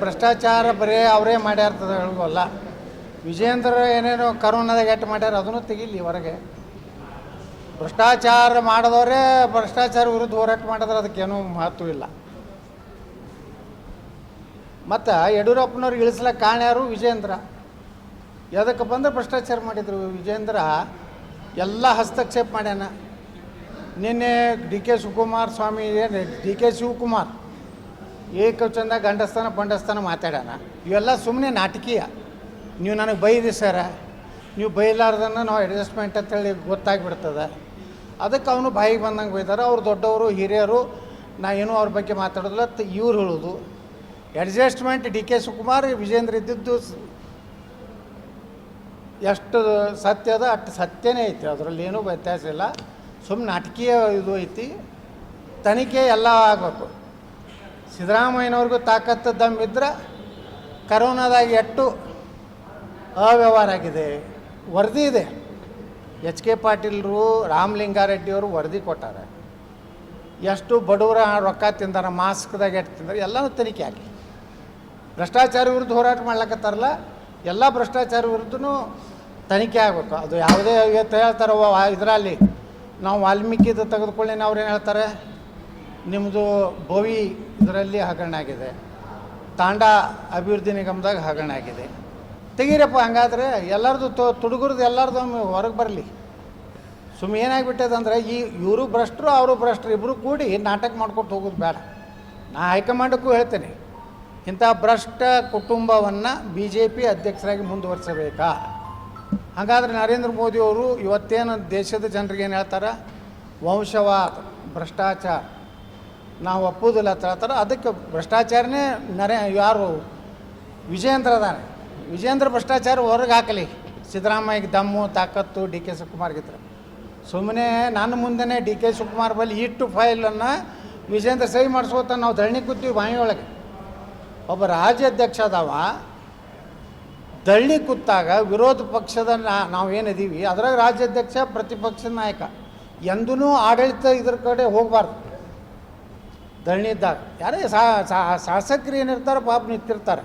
ಭ್ರಷ್ಟಾಚಾರ ಬರೀ ಅವರೇ ಮಾಡ್ಯಾರ್ತದ ಹೇಳುವಲ್ಲ ವಿಜೇಂದ್ರ ಏನೇನೋ ಕರೋನಾದಾಗ ಎಟ್ಟು ಮಾಡ್ಯಾರ ಅದನ್ನು ತೆಗಿಲಿ ಹೊರಗೆ. ಭ್ರಷ್ಟಾಚಾರ ಮಾಡಿದವರೇ ಭ್ರಷ್ಟಾಚಾರ ವಿರುದ್ಧ ಹೋರಾಟ ಮಾಡಿದ್ರೆ ಅದಕ್ಕೇನೂ ಮಹತ್ವ ಇಲ್ಲ. ಮತ್ತು ಯಡಿಯೂರಪ್ಪನವ್ರಿಗೆ ಇಳಿಸ್ಲಕ್ಕೆ ಕಾರಣ ಯಾರು? ವಿಜೇಂದ್ರ ಎದಕ್ಕೆ ಬಂದ್ರೆ ಭ್ರಷ್ಟಾಚಾರ ಮಾಡಿದರು? ವಿಜೇಂದ್ರ ಎಲ್ಲ ಹಸ್ತಕ್ಷೇಪ ಮಾಡ್ಯಾನ. ನಿನ್ನೆ ಡಿ ಕೆ ಶಿವಕುಮಾರ್ ಸ್ವಾಮಿ ಏನು ಡಿ ಕೆ ಶಿವಕುಮಾರ್ ಏಕವಚನದ ಗಂಡಸ್ಥಾನ ಪಂಡಸ್ಥಾನ ಮಾತಾಡೋಣ. ಇವೆಲ್ಲ ಸುಮ್ಮನೆ ನಾಟಕೀಯ. ನೀವು ನನಗೆ ಬೈದಿ ಸರ. ನೀವು ಬೈಲಾರ್ದನ್ನ ನಾವು ಅಡ್ಜಸ್ಟ್ಮೆಂಟ್ ಅಂತೇಳಿ ಗೊತ್ತಾಗ್ಬಿಡ್ತದೆ. ಅದಕ್ಕೆ ಅವನು ಬಾಯಿಗೆ ಬಂದಂಗೆ ಬೈತಾರೆ ಅವ್ರು ದೊಡ್ಡವರು, ಹಿರಿಯರು, ನಾ ಏನೂ ಅವ್ರ ಬಗ್ಗೆ ಮಾತಾಡೋದಿಲ್ಲ. ಇವ್ರು ಹೇಳೋದು. Adjustment D K Shivakumar, Vijendra ಇದ್ದಿದ್ದು ಎಷ್ಟು ಸತ್ಯ ಅದ, ಅಷ್ಟು ಸತ್ಯನೇ ಐತಿ. ಅದರಲ್ಲಿ ಏನೂ ವ್ಯತ್ಯಾಸ ಇಲ್ಲ. ಸುಮ್ಮನೆ ನಾಟಕೀಯ ಇದು ಐತಿ. ತನಿಖೆ ಎಲ್ಲ ಆಗಬೇಕು. ಸಿದ್ದರಾಮಯ್ಯನವ್ರಿಗೂ ತಾಕತ್ತು ದಮ್ಮಿದ್ರೆ ಕರೋನಾದಾಗ ಎಷ್ಟು ಅವ್ಯವಹಾರ ಆಗಿದೆ. ವರದಿ ಇದೆ. ಎಚ್ ಕೆ ಪಾಟೀಲ್ರು, ರಾಮಲಿಂಗಾರೆಡ್ಡಿಯವರು ವರದಿ ಕೊಟ್ಟಾರೆ. ಎಷ್ಟು ಬಡವರ ರೊಕ್ಕ ತಿಂದಾರ, ಮಾಸ್ಕ್ದಾಗ ಎಷ್ಟು ತಿಂದಾರೆ, ಎಲ್ಲನೂ ತನಿಖೆ ಆಗಿ ಭ್ರಷ್ಟಾಚಾರ ವಿರುದ್ಧ ಹೋರಾಟ ಮಾಡ್ಲಕತ್ತಾರಲ್ಲ, ಎಲ್ಲ ಭ್ರಷ್ಟಾಚಾರ ವಿರುದ್ಧನೂ ತನಿಖೆ ಆಗಬೇಕು. ಅದು ಯಾವುದೇ ಹೇಳ್ತಾರೋ, ಇದರಲ್ಲಿ ನಾವು ವಾಲ್ಮೀಕಿದು ತೆಗೆದುಕೊಳ್ಳಿ ಅವ್ರು ಏನು ಹೇಳ್ತಾರೆ? ನಿಮ್ಮದು ಭೋವಿ ಇದರಲ್ಲಿ ಹಗರಣ ಆಗಿದೆ. ತಾಂಡ ಅಭಿವೃದ್ಧಿ ನಿಗಮದಾಗ ಹಗರಣ ಆಗಿದೆ. ತೆಗೀರಪ್ಪ, ಹಂಗಾದ್ರೆ ಎಲ್ಲರದು ತೊ, ತುಡುಗುರ್ದು ಎಲ್ಲರದು ಹೊರಗೆ ಬರಲಿ. ಸುಮ್ಮನೆ ಏನಾಗಿಬಿಟ್ಟದಂದ್ರೆ ಈ ಇವರು ಭ್ರಷ್ಟರು, ಅವರು ಭ್ರಷ್ಟರು ಇಬ್ಬರು ಕೂಡಿ ನಾಟಕ ಮಾಡ್ಕೊಟ್ಟು ಹೋಗೋದು ಬೇಡ. ನಾ ಹೈಕಮಾಂಡಕ್ಕೂ ಹೇಳ್ತೇನೆ, ಇಂಥ ಭ್ರಷ್ಟ ಕುಟುಂಬವನ್ನು ಬಿ ಜೆ ಪಿ ಅಧ್ಯಕ್ಷರಾಗಿ ಮುಂದುವರಿಸಬೇಕಾ? ಹಾಗಾದ್ರೆ ನರೇಂದ್ರ ಮೋದಿಯವರು ಇವತ್ತೇನು ದೇಶದ ಜನರಿಗೆ ಏನು ಹೇಳ್ತಾರೆ? ವಂಶವಾದ, ಭ್ರಷ್ಟಾಚಾರ. ನಾವು ಒಪ್ಪುವುದಿಲ್ಲ ಅಂತ ಹೇಳ್ತಾರೆ. ಅದಕ್ಕೆ ಭ್ರಷ್ಟಾಚಾರನೇ ನರೇ, ಯಾರು ವಿಜಯೇಂದ್ರ ಅದಾನೆ ವಿಜಯೇಂದ್ರ ಭ್ರಷ್ಟಾಚಾರ ಹೊರಗೆ ಹಾಕಲಿ. ಸಿದ್ದರಾಮಯ್ಯಗೆ ದಮ್ಮು, ತಾಕತ್ತು ಡಿ ಕೆ ಶಿವಕುಮಾರ್ಗಿದ್ರೆ ಸುಮ್ಮನೆ ನನ್ನ ಮುಂದೆನೇ ಡಿ ಕೆ ಶಿವಕುಮಾರ್ ಬಲ್ಲಿ ಇಟ್ಟು ಫೈಲನ್ನು ವಿಜೇಂದ್ರ ಸಹಿ ಮಾಡಿಸ್ಕೋತ ನಾವು ಧರಣಿ ಕೂತೀವಿ ಬಾಯಿಯೊಳಗೆ ಒಬ್ಬ ರಾಜ್ಯಾಧ್ಯಕ್ಷ ಅದಾವ. ದಳ್ಳಿ ಕೂತಾಗ ವಿರೋಧ ಪಕ್ಷದ ನಾ- ನಾವೇನಿದ್ದೀವಿ ಅದ್ರಾಗ ರಾಜ್ಯಾಧ್ಯಕ್ಷ ಪ್ರತಿಪಕ್ಷದ ನಾಯಕ. ಎಂದೂ ಆಡಳಿತ ಇದ್ರ ಕಡೆ ಹೋಗಬಾರ್ದು. ಇದ್ದಾಗ. ಯಾರೇ ಶಾಸಕರು ಏನಿರ್ತಾರೆ ಪಾಪ ನಿಂತಿರ್ತಾರೆ.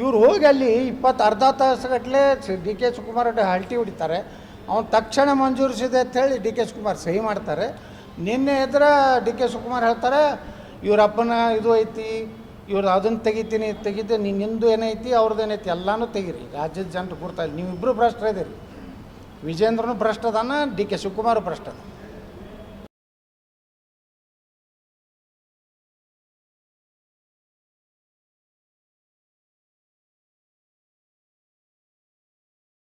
ಇವ್ರು ಹೋಗಿ ಅಲ್ಲಿ ಇಪ್ಪತ್ತು ಅರ್ಧ ತಾಸುಗಟ್ಟಲೆ ಡಿ ಕೆ ಶಿವಕುಮಾರ್ ಹಲ್ಟಿ ಹೊಡಿತಾರೆ. ಅವ್ನು ತಕ್ಷಣ ಮಂಜೂರಿಸಿದೆ ಅಂತೇಳಿ ಡಿ ಕೆ ಶಿವಕುಮಾರ್ ಸಹಿ ಮಾಡ್ತಾರೆ. ನಿನ್ನೆ ಎದ್ರ ಡಿ ಕೆ ಶಿವಕುಮಾರ್ ಹೇಳ್ತಾರೆ ಇವ್ರ ಅಪ್ಪನ ಇದು ಐತಿ ಇವ್ರು ಅದನ್ನು ತೆಗಿತೀನಿ ತೆಗಿತೀನಿ, ನೀನು ನಿಂದು ಏನೈತಿ ಅವ್ರದ್ದು ಏನೈತಿ ಎಲ್ಲನೂ ತೆಗೀರಿ. ರಾಜ್ಯದ ಜನರು ಗುರ್ತಾಯಿಲ್ಲ ನೀವಿಬ್ಬರು ಭ್ರಷ್ಟರಿದ್ದೀರಿ ವಿಜೇಂದ್ರನು ಭ್ರಷ್ಟದಾನ, ಡಿ ಕೆ ಶಿವಕುಮಾರ್ ಭ್ರಷ್ಟದ.